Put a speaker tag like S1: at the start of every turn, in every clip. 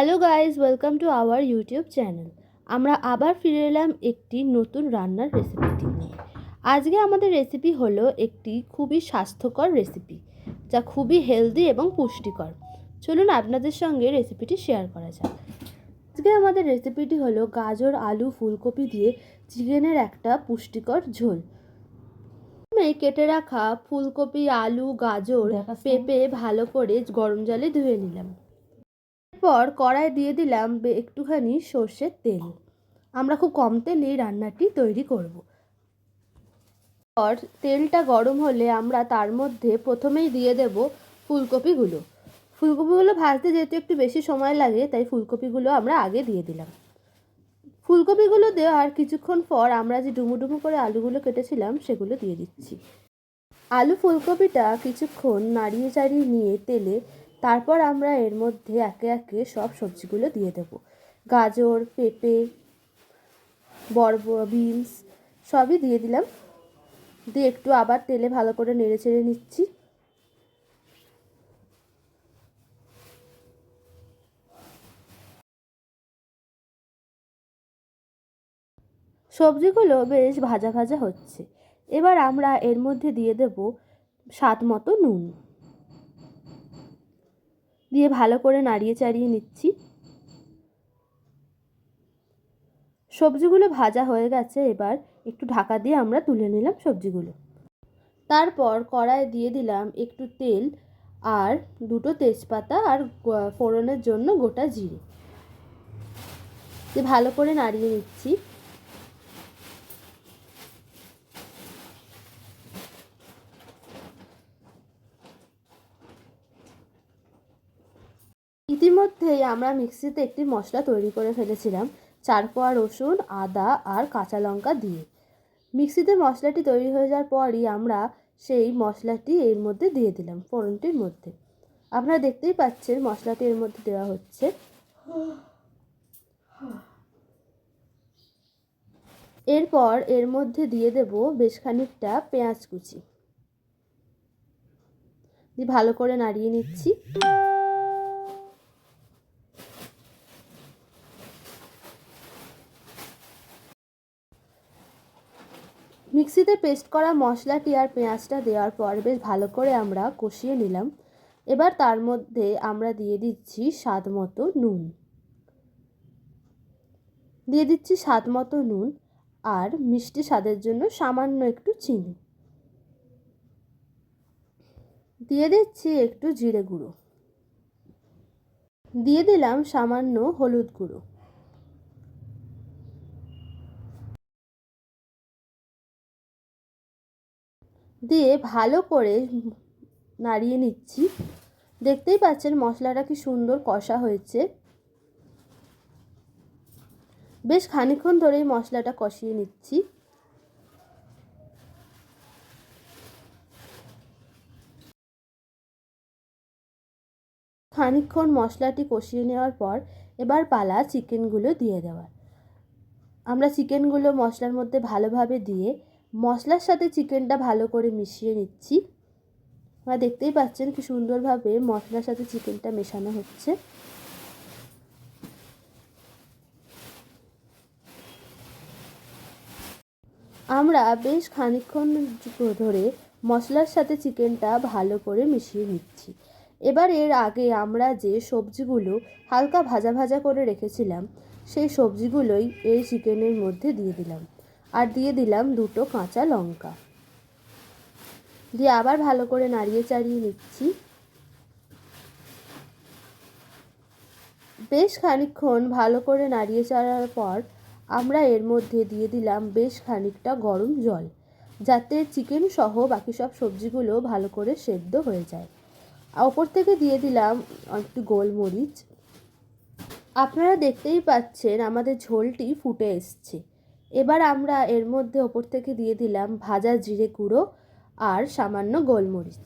S1: Hello guys welcome to our YouTube channel আমরা আবার ফিরে এলাম একটি নতুন রান্নার রেসিপিটি নিয়ে। আজকে আমাদের রেসিপি হলো একটি খুবই স্বাস্থ্যকর রেসিপি যা খুবই হেলদি এবং পুষ্টিকর। চলুন আপনাদের সঙ্গে রেসিপিটি শেয়ার করা যাক। আজকে আমাদের রেসিপিটি হলো গাজর আলু ফুলকপি দিয়ে চিকেনের একটা পুষ্টিকর ঝোল। প্রথমে কেটে রাখা ফুলকপি আলু গাজর পেঁপে ভালো করে গরম জলে ধুয়ে নিলাম। এরপর কড়াই দিয়ে দিলাম একটুখানি সর্ষের তেল। আমরা খুব কম তেলেই রান্নাটি তৈরি করব। পর তেলটা গরম হলে আমরা তার মধ্যে প্রথমেই দিয়ে দেব ফুলকপিগুলো। ফুলকপিগুলো ভাজতে যেহেতু একটু বেশি সময় লাগে, তাই ফুলকপিগুলো আমরা আগে দিয়ে দিলাম। ফুলকপিগুলো দেওয়ার কিছুক্ষণ পর আমরা যে ডুমু ডুমু করে আলুগুলো কেটেছিলাম, সেগুলো দিয়ে দিচ্ছি। আলু ফুলকপিটা কিছুক্ষণ নাড়িয়ে চাড়িয়ে নিয়ে তেলে তারপর আমরা এর মধ্যে একে একে সব সবজিগুলো দিয়ে দেব। গাজর, পেঁপে বরব বিনস সবই দিয়ে দিলাম। দিয়ে একটু আবার তেলে ভালো করে নেড়ে চেড়ে নিচ্ছি। সবজিগুলো বেশ ভাজা ভাজা হচ্ছে। এবার আমরা এর মধ্যে দিয়ে দেব স্বাদ মতো নুন। দিয়ে ভালো করে নাড়িয়ে চাড়িয়ে নিচ্ছি। সবজিগুলো ভাজা হয়ে গেছে, এবার একটু ঢাকা দিয়ে আমরা তুলে নিলাম সবজিগুলো। তারপর কড়ায় দিয়ে দিলাম একটু তেল আর দুটো তেজপাতা আর ফোড়নের জন্য গোটা জিরে। ভালো করে নাড়িয়ে নিচ্ছি। ইতিমধ্যেই আমরা মিক্সিতে একটি মশলা তৈরি করে ফেলেছিলাম, চারকোয়া রসুন, আদা আর কাঁচা লঙ্কা দিয়ে। মিক্সিতে মশলাটি তৈরি হয়ে যাওয়ার পরই আমরা সেই মশলাটি এর মধ্যে দিয়ে দিলাম ফোড়নটির মধ্যে। আপনারা দেখতেই পাচ্ছেন মশলাটি এর মধ্যে দেওয়া হচ্ছে। এরপর এর মধ্যে দিয়ে দেব বেশ খানিকটা পেঁয়াজ কুচি। দিয়ে ভালো করে নাড়িয়ে নিচ্ছি। মিক্সিতে পেস্ট করা মশলাটি আর পেঁয়াজটা দেওয়ার পর বেশ ভালো করে আমরা কষিয়ে নিলাম। এবার তার মধ্যে আমরা দিয়ে দিচ্ছি স্বাদ মতো নুন। দিয়ে দিচ্ছি স্বাদ মতো নুন আর মিষ্টি স্বাদের জন্য সামান্য একটু চিনি। দিয়ে দিচ্ছি একটু জিরে গুঁড়ো। দিয়ে দিলাম সামান্য হলুদ গুঁড়ো। দিয়ে ভালো করে নাড়িয়ে নিচ্ছি। দেখতেই পাচ্ছেন মশলাটা কি সুন্দর কষা হয়েছে। বেশ খানিক্ষণ ধরেই মশলাটা কষিয়ে নিচ্ছি। খানিক্ষণ মশলাটি কষিয়ে নেওয়ার পর এবার পালা চিকেনগুলো দিয়ে দেওয়ার। আমরা চিকেনগুলো মশলার মধ্যে ভালোভাবে দিয়ে মশলার সাথে চিকেনটা ভালো করে মিশিয়ে নিচ্ছি। আপনারা দেখতেই পাচ্ছেন কি সুন্দরভাবে মশলার সাথে চিকেনটা মেশানো হচ্ছে। আমরা বেশ খানিক্ষণ ধরে মশলার সাথে চিকেনটা ভালো করে মিশিয়ে নিচ্ছি। এবার এর আগে আমরা যে সবজিগুলো হালকা ভাজা ভাজা করে রেখেছিলাম, সেই সবজিগুলোই এই চিকেনের মধ্যে দিয়ে দিলাম। আর দিয়ে দিলাম দুটো কাঁচা লঙ্কা। দিয়ে আবার ভালো করে নাড়িয়ে চাড়িয়ে নিচ্ছি। বেশ খানিকক্ষণ ভালো করে নাড়িয়ে চাড়ার পর আমরা এর মধ্যে দিয়ে দিলাম বেশ খানিকটা গরম জল, যাতে চিকেন সহ বাকি সব সবজিগুলো ভালো করে সেদ্ধ হয়ে যায়। ওপর থেকে দিয়ে দিলাম একটু গোলমরিচ। আপনারা দেখতেই পাচ্ছেন আমাদের ঝোলটি ফুটে এসছে। এবার আমরা এর মধ্যে ওপর থেকে দিয়ে দিলাম ভাজা জিরে গুঁড়ো আর সামান্য গোলমরিচ।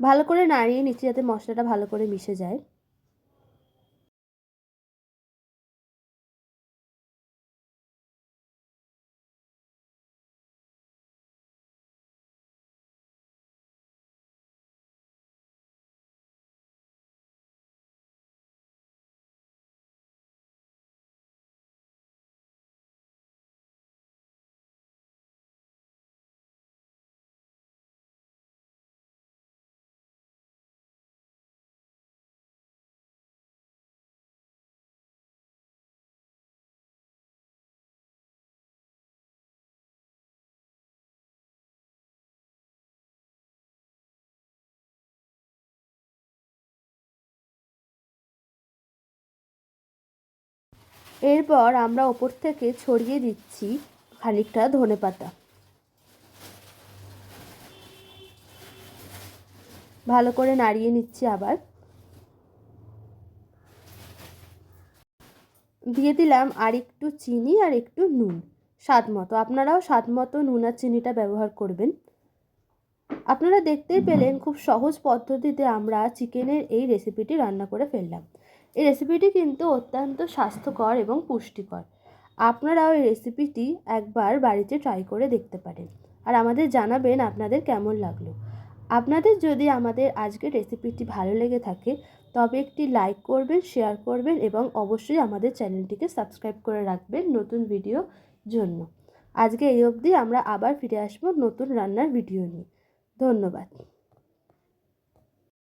S1: ভালো করে নাড়িয়ে নিচ্ছি যাতে মশলাটা ভালো করে মিশে যায়। এরপর আমরা ওপর থেকে ছড়িয়ে দিচ্ছি খানিকটা ধনেপাতা ভালো করে নাড়িয়ে নিচ্ছি আবার। দিয়ে দিলাম আর একটু চিনি আর একটু নুন, স্বাদ মতো। আপনারাও স্বাদ মতো নুন আর চিনিটা ব্যবহার করবেন। আপনারা দেখতেই পেলেন খুব সহজ পদ্ধতিতে আমরা চিকেনের এই রেসিপিটি রান্না করে ফেললাম। এই রেসিপিটি কিন্তু অত্যন্ত স্বাস্থ্যকর এবং পুষ্টিকর। আপনারাও এই রেসিপিটি একবার বাড়িতে ট্রাই করে দেখতে পারেন। আর আমাদের জানাবেন আপনাদের কেমন লাগল। আপনাদের যদি আমাদের আজকের রেসিপিটি ভালো লেগে থাকে, তবে একটি লাইক করবেন শেয়ার করবেন এবং অবশ্যই আমাদের চ্যানেলটিকে সাবস্ক্রাইব করে রাখবেন নতুন ভিডিও জন্য। আজকে এই অবধি আমরা আবার ফিরে আসব নতুন রান্নার ভিডিও নিয়ে। ধন্যবাদ।